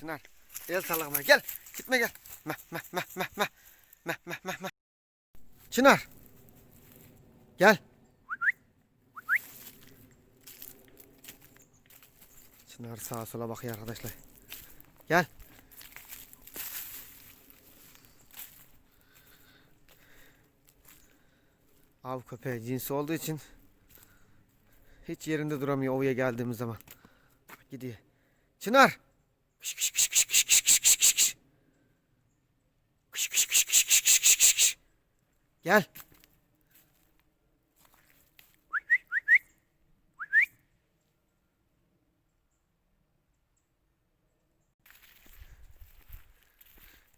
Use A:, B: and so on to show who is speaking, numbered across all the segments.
A: Çınar. El sallama gel. Gitme gel. Meh meh meh meh meh. Meh meh meh meh. Çınar. Gel. Çınar sağa sola bakıyor arkadaşlar. Gel. Av köpeği cinsi olduğu için hiç yerinde duramıyor ovaya geldiğimiz zaman. Gidiyor. Çınar. Kış kış kış kış kış kış kış kış kış kış. Kış kış kış kış kış kış kış kış. Gel.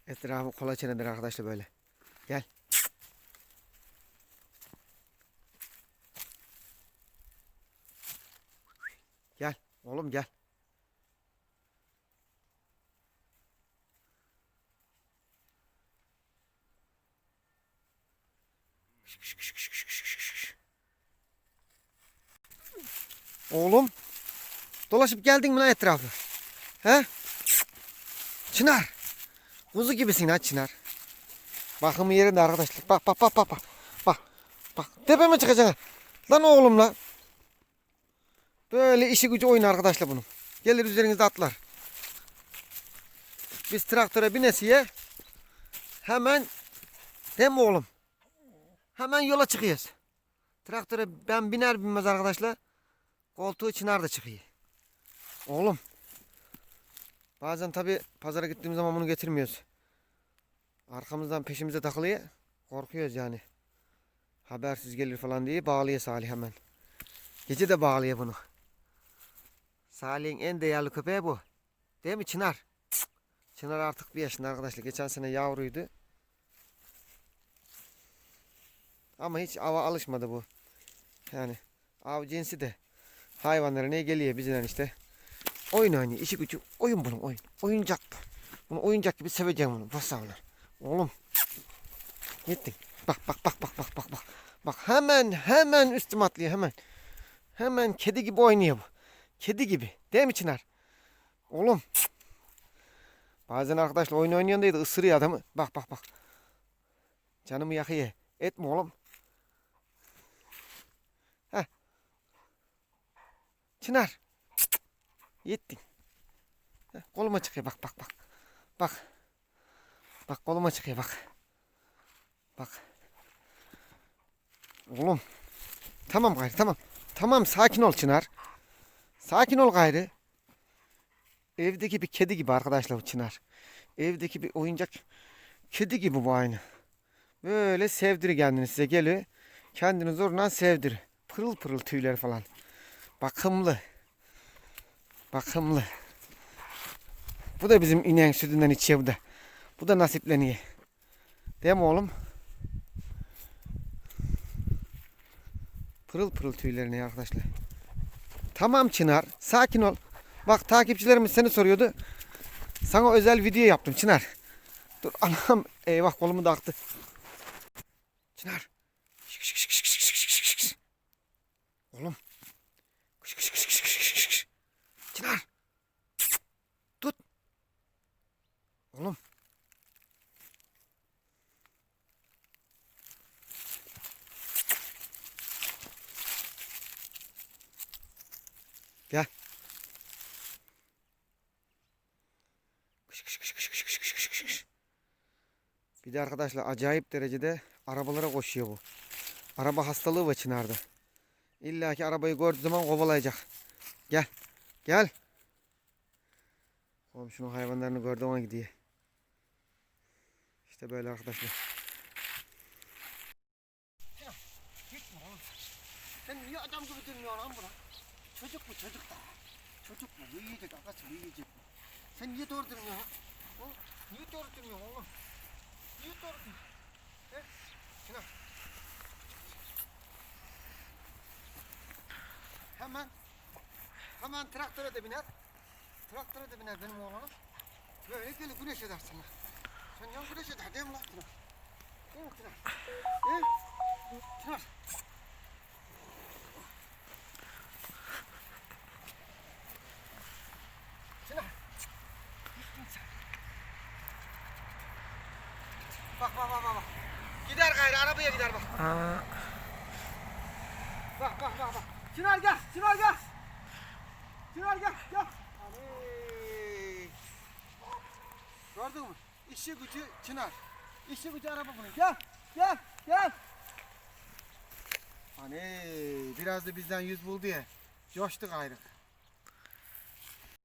A: Etrafı kola çenedir arkadaşlar böyle. Gel. Gel. Oğlum gel. Oğlum. Dolaşıp geldin mi lan etrafı? He? Çınar. Kuzu gibisin ha Çınar. Bakımı yerinde arkadaşlar. Bak bak bak bak bak. Bak. Bak. Tepeme çıkacaksın. Lan oğlum lan. Böyle işi gücü oyun arkadaşlar bunun. Gelir üzerinizde atlar. Biz traktöre binesiye hemen değil mi oğlum? Hemen yola çıkıyoruz. Traktöre ben biner binmez arkadaşlar. Koltuğu çınar da çıkıyor. Oğlum. Bazen tabi pazara gittiğimiz zaman bunu getirmiyoruz. Arkamızdan peşimize takılıyor. Korkuyoruz yani. Habersiz gelir falan diye bağlıyor Salih hemen. Gece de bağlıyor bunu. Salih'in en değerli köpeği bu. Değil mi Çınar? Çınar artık bir yaşında arkadaşlar. Geçen sene yavruydu. Ama hiç ava alışmadı bu. Yani av cinsi de hayvanlara ne geliyor bizden işte. Oyun oynuyor. işi gücü oyun bunun oyun. Oyuncak bu. Bunu oyuncak gibi seveceğim bunu. Basavlar. Oğlum. Gittin. Bak bak bak bak bak bak bak. Bak hemen hemen üstüme atlıyor hemen. Hemen kedi gibi oynuyor bu. Kedi gibi. Değil mi Çınar? Oğlum. Bazen arkadaşlar oyun oynayan de ısırıyor adamı. Bak bak bak. Canımı yakıyor. Etme oğlum. Çınar. Yettin. Heh, koluma çıkıyor bak bak bak. Bak. Bak koluma çıkıyor bak. Bak. Oğlum. Tamam gayrı tamam. Tamam sakin ol Çınar. Sakin ol gayrı. Evdeki bir kedi gibi arkadaşlar bu Çınar. Evdeki bir oyuncak kedi gibi bu aynı. Böyle sevdiri kendini size geliyor. Kendini zorla sevdir. Pırıl pırıl tüyler falan. Bakımlı. Bakımlı. Bu da bizim ineğin sütünden içiyor bu da. Bu da nasipleniyor. Değil mi oğlum? Pırıl pırıl tüylerini arkadaşlar. Tamam Çınar. Sakin ol. Bak takipçilerimiz seni soruyordu. Sana özel video yaptım Çınar. Dur anam. Eyvah kolumu da aktı. Çınar. Oğlum. Gel. Kış kış kış kış kış kış kış kış kış. Bir de arkadaşlar acayip derecede arabalara koşuyor bu. Araba hastalığı var Çınar'da. İlla ki arabayı gördüğü zaman kovalayacak. Gel. Gel. Komşunun hayvanlarını gördü ona gidiyor. İşte böyle arkadaşlar. Gitme oğlum sen. Niye adam gibi durmuyorsun lan buna? Çocuk bu çocuk da. Çocuk bu. Bu yiyecek arkadaşım bu yiyecek bu. Sen niye doğru durmuyorsun? Hı? Niye doğru durmuyorsun oğlum? Niye doğru durmuyorsun? He? Hemen hemen traktöre de biner. Traktöre de biner benim oğlanım. Böyle gelir güneş 그냥 그래서 다 되면 나 그냥 그냥 그냥 예 그냥 그냥 bak bak bak bak. Gider gayrı arabaya gider bak.
B: Aa.
A: Bak bak bak bak. Çınar gel, Çınar gel. Çınar gel, gel. Abi. Gördün mü? İşi gücü Çınar. İşi gücü araba bunun. Gel. Gel. Gel. Hani biraz da bizden yüz buldu ya. Coştuk ayrı.